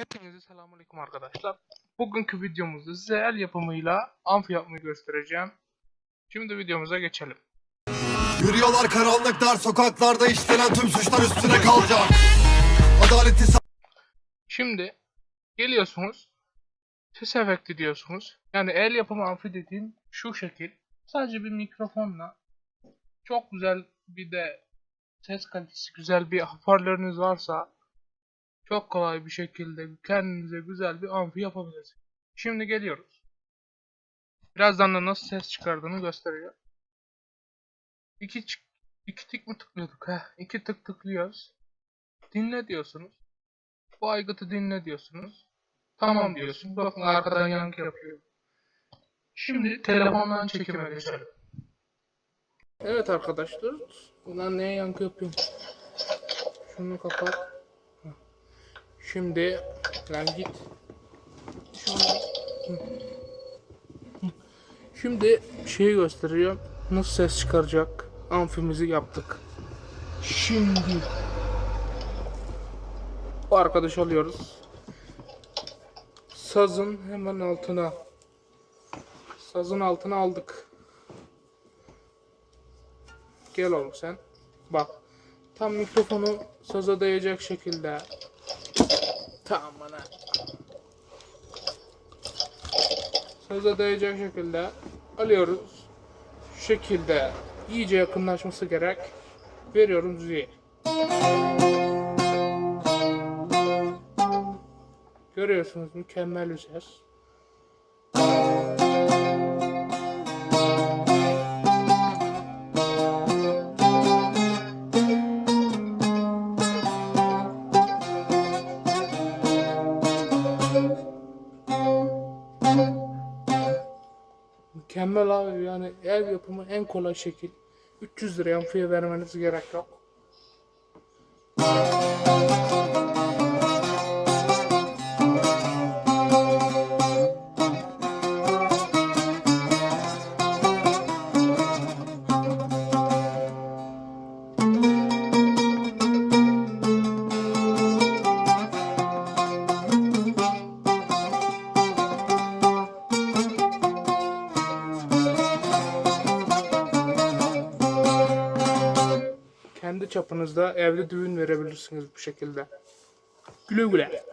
Hepinize selamünaleyküm arkadaşlar. Bugünkü videomuzda size el yapımıyla amfi yapmayı göstereceğim. Şimdi videomuza geçelim. Yürüyorlar karanlık dar sokaklarda işlenen tüm suçlar üstüne kalacak. Adaleti Şimdi geliyorsunuz. Ses efekti diyorsunuz. Yani el yapımı amfi dediğim şu şekil. Sadece bir mikrofonla çok güzel bir de ses kalitesi güzel bir hoparlörünüz varsa çok kolay bir şekilde kendinize güzel bir amfi yapabilirsiniz. Şimdi geliyoruz. Birazdan da nasıl ses çıkardığını gösteriyor. İki, iki tık mı tıklıyorduk? Heh, iki tık tıklıyoruz. Dinle diyorsunuz. Bu aygıtı dinle diyorsunuz. Tamam diyorsun. Bakın arkadan yankı yapıyor. Şimdi telefondan çekime geçelim. Evet arkadaşlar. Ulan neye yankı yapıyorum? Şunu kapat. Şimdi lan git. Şimdi şeyi gösteriyor. Nasıl ses çıkaracak? Amfimizi yaptık. Şimdi bu arkadaş alıyoruz. Sazın hemen altına. Sazın altına aldık. Gel oğlum sen. Bak. Tam mikrofonu saza dayayacak şekilde. Tamam bana. Saza dayayacak şekilde alıyoruz. Şu şekilde iyice yakınlaşması gerek. Veriyorum düzeye. Görüyorsunuz mükemmel bir ses. Mükemmel abi yani ev yapımı en kolay şekil. 300 liraya amfiye vermeniz gerek yok. Çapınızda evde düğün verebilirsiniz bu şekilde. Güle güle.